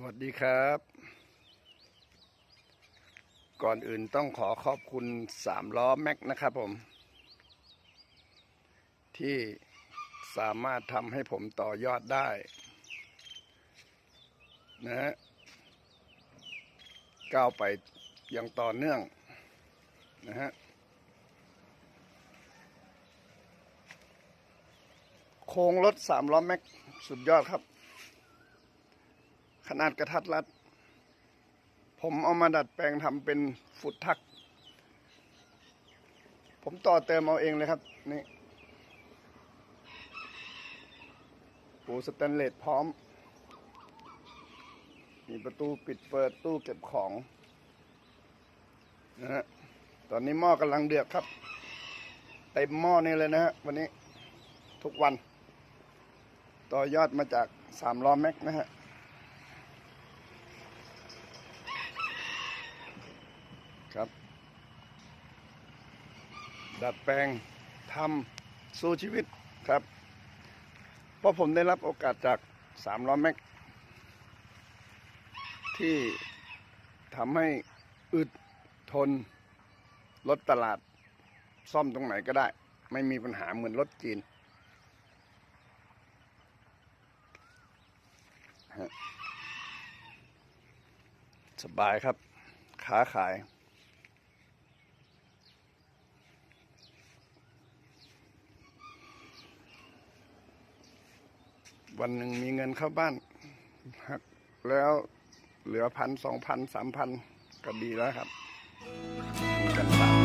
วัสดีครับ ก่อนอื่นต้องขอขอบคุณสามล้อแม็กนะครับผม ที่สามารถทำให้ผมต่อยอดได้ นะฮะก้าวไปอย่างต่อเนื่อง นะฮะโครงรถสามล้อแม็กสุดยอดครับ นาดกระทัดรัด ผมเอามาดัดแปลงทำเป็นฟุตทัก ผมต่อเติมเอาเองเลยครับ นี่ปูสแตนเลสพร้อม มีประตูปิดเปิดตู้เก็บของนะฮะตอนนี้หม้อกำลังเดือดครับเต็มหม้อนี่เลยนะฮะวันนี้ทุกวัน ต่อยอดมาจากสามล้อแม็กนะฮะ ครับ ดัดแปลงทำสู้ชีวิตครับ เพราะผมได้รับโอกาสจากสามล้อแม็ก ที่ทำให้อึดทนรถตลาด ซ่อมตรงไหนก็ได้ ไม่มีปัญหาเหมือนรถจีนสบายครับ ค้าขาย วันหนึ่งมีเงินเข้าบ้านหักแล้วเหลือพันสองพันสามพันก็ดีแล้วครับกันสาม